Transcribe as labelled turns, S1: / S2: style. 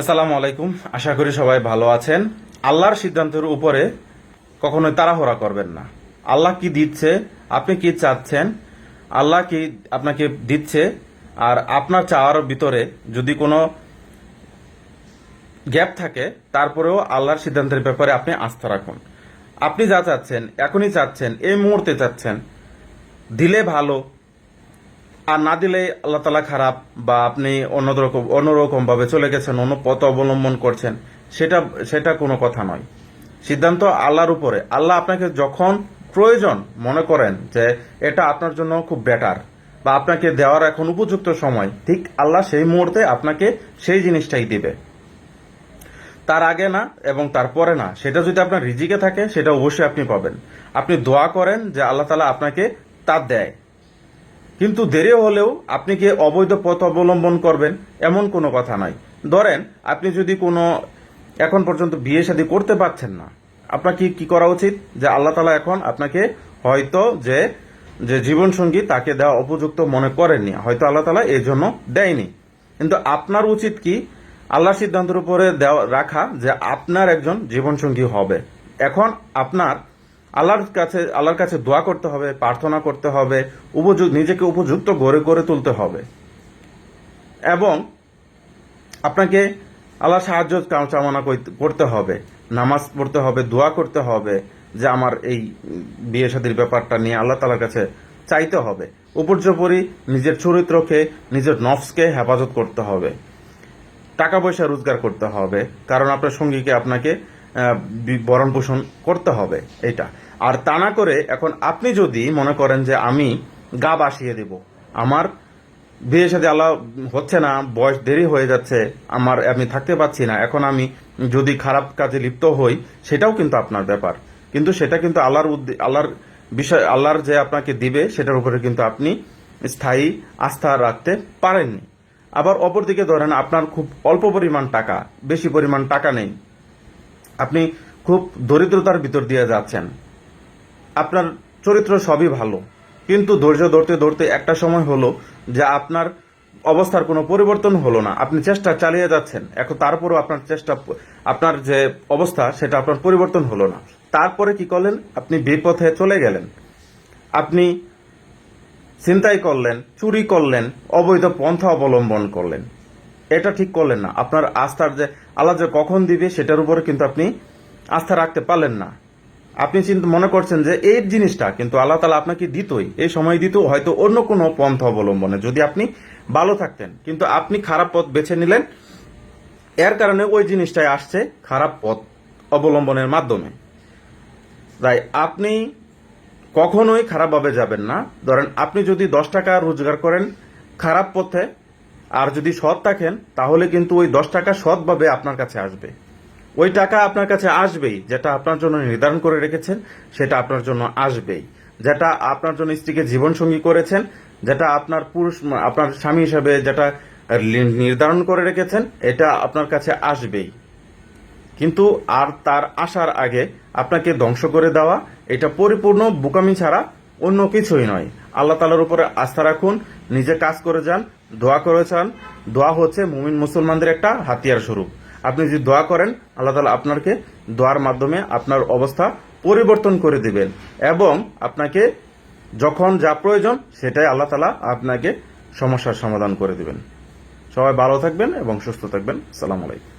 S1: আসসালামু আলাইকুম। আশা করি সবাই ভালো আছেন। আল্লাহর সিদ্ধান্তের উপরে কখনোই তাড়াহুড়া করবেন না। আল্লাহ কি দিচ্ছে, আপনি কি চাচ্ছেন, আল্লাহ কি আপনাকে দিচ্ছে, আর আপনার চাওয়ার ভিতরে যদি কোনো গ্যাপ থাকে, তারপরেও আল্লাহর সিদ্ধান্তের ব্যাপারে আপনি আস্থা রাখুন। আপনি যা চাচ্ছেন, এখনই চাচ্ছেন, এই মুহূর্তে চাচ্ছেন, দিলে ভালো আর না দিলে আল্লাহ তালা খারাপ বা আপনি অন্যরকম অন্যরকম ভাবে চলে গেছেন, অন্য পথ অবলম্বন করছেন, সেটা সেটা কোনো কথা নয়। সিদ্ধান্ত আল্লাহর উপরে। আল্লাহ আপনাকে যখন প্রয়োজন মনে করেন যে এটা আপনার জন্য খুব বেটার বা আপনাকে দেওয়ার এখন উপযুক্ত সময়, ঠিক আল্লাহ সেই মুহূর্তে আপনাকে সেই জিনিসটাই দিবে। তার আগে না এবং তারপরে না, সেটা যদি আপনার রিজিকে থাকে, সেটা অবশ্যই আপনি পাবেন। আপনি দোয়া করেন যে আল্লাহ তালা আপনাকে তা দেয়। কিন্তু দেরি হলেও আপনি কি অবৈধ পথ অবলম্বন করবেন? এমন কোনো কথা নয়। ধরেন, আপনি যদি কোনো এখন পর্যন্ত বিয়ে শাদী করতে পারছেন না, আপনাকে কি করা উচিত? যে আল্লাহ তালা এখন আপনাকে হয়তো যে যে জীবনসঙ্গী তাকে দেওয়া উপযুক্ত মনে করেননি, হয়তো আল্লাহ তালা এই জন্য দেয়নি। কিন্তু আপনার উচিত কি? আল্লাহর সিদ্ধান্তের উপরে দেওয়া, রাখা যে আপনার একজন জীবনসঙ্গী হবে। এখন আপনার আল্লাহর কাছে আল্লাহর কাছে দোয়া করতে হবে, প্রার্থনা করতে হবে উপযুক্ত নিজেকে উপযুক্ত গড়ে গড়ে তুলতে হবে। এবং আপনাকে আল্লাহ সাহায্য কাম- কামনা করতে হবে, নামাজ পড়তে হবে, দোয়া করতে হবে, যে আমার এই বিয়ে শাদীর ব্যাপারটা নিয়ে আল্লাহ তালার কাছে চাইতে হবে। উপর্যপরি নিজের চরিত্রকে, নিজের নফসকে হেফাজত করতে হবে। টাকা পয়সা রোজগার করতে হবে, কারণ আপনার সঙ্গীকে আপনাকে আহ, বি- ভরণ পোষণ করতে হবে এটা আর তা না করে এখন আপনি যদি মনে করেন যে আমি গা বাসিয়ে দেব আমার বিয়ের সাথে আল্লাহ হচ্ছে না বয়স দেরি হয়ে যাচ্ছে আমার আমি থাকতে পারছি না এখন আমি যদি খারাপ কাজে লিপ্ত হই সেটাও কিন্তু আপনার ব্যাপার। কিন্তু সেটা কিন্তু আল্লাহর আল্লাহর বিষয় আল্লাহর যে আপনাকে দিবে সেটার উপরে কিন্তু আপনি স্থায়ী আস্থা রাখতে পারেননি। আবার অপরদিকে ধরেন আপনার খুব অল্প পরিমাণ টাকা বেশি পরিমাণ টাকা নেই আপনি খুব দরিদ্রতার ভিতর দিয়ে যাচ্ছেন। আপনার চরিত্র সবই ভালো। কিন্তু ধৈর্য ধরতে ধরতে একটা সময় হলো যে আপনার অবস্থার কোনো পরিবর্তন হলো না। আপনি চেষ্টা চালিয়ে যাচ্ছেন। এখন তারপরও আপনার চেষ্টা, আপনার যে অবস্থা, সেটা আপনার পরিবর্তন হলো না। তারপরে কি করলেন? আপনি বিপথে চলে গেলেন। আপনি ছিনতাই করলেন, চুরি করলেন, অবৈধ পন্থা অবলম্বন করলেন। এটা ঠিক করলেন না। আপনার আস্থার যে আল্লাহ যে কখন দিবে সেটার উপরে কিন্তু আপনি আস্থা রাখতে পারলেন না। আপনি চিন্তা মনে করছেন যে এই জিনিসটা কিন্তু আল্লাহ তালা আপনাকে দিতই, এই সময় দিত, হয়তো অন্য কোনো পন্থা অবলম্বনে, যদি আপনি ভালো থাকতেন। কিন্তু আপনি খারাপ পথ বেছে নিলেন, এর কারণে ওই জিনিসটাই আসছে খারাপ পথ অবলম্বনের মাধ্যমে। তাই আপনি কখনোই খারাপভাবে যাবেন না। ধরেন আপনি যদি দশ টাকা রোজগার করেন, খারাপ পথে আর যদি সৎ থাকেন, তাহলে কিন্তু ওই দশ টাকা সৎভাবে আপনার কাছে আসবে। ওই টাকা আপনার কাছে আসবেই, যেটা আপনার জন্য নির্ধারণ করে রেখেছেন, সেটা আপনার জন্য আসবেই। যেটা আপনার জন্য স্ত্রীকে জীবনসঙ্গী করেছেন, যেটা আপনার পুরুষ, আপনার স্বামী হিসাবে যেটা নির্ধারণ করে রেখেছেন, এটা আপনার কাছে আসবেই। কিন্তু আর তার আসার আগে আপনাকে ধ্বংস করে দেওয়া, এটা পরিপূর্ণ বোকামি ছাড়া অন্য কিছুই নয়। আল্লাহ তালার উপরে আস্থা রাখুন নিজে কাজ করে যান, দোয়া করে যান। দোয়া হচ্ছে মুমিন মুসলমানদের একটা হাতিয়ার স্বরূপ। আপনি যদি দোয়া করেন, আল্লাহ তালা আপনাকে দোয়ার মাধ্যমে আপনার অবস্থা পরিবর্তন করে দিবেন এবং আপনাকে যখন যা প্রয়োজন সেটাই আল্লাহ তালা আপনাকে সমস্যার সমাধান করে দিবেন। সবাই ভালো থাকবেন এবং সুস্থ থাকবেন। সালাম আলাইকুম।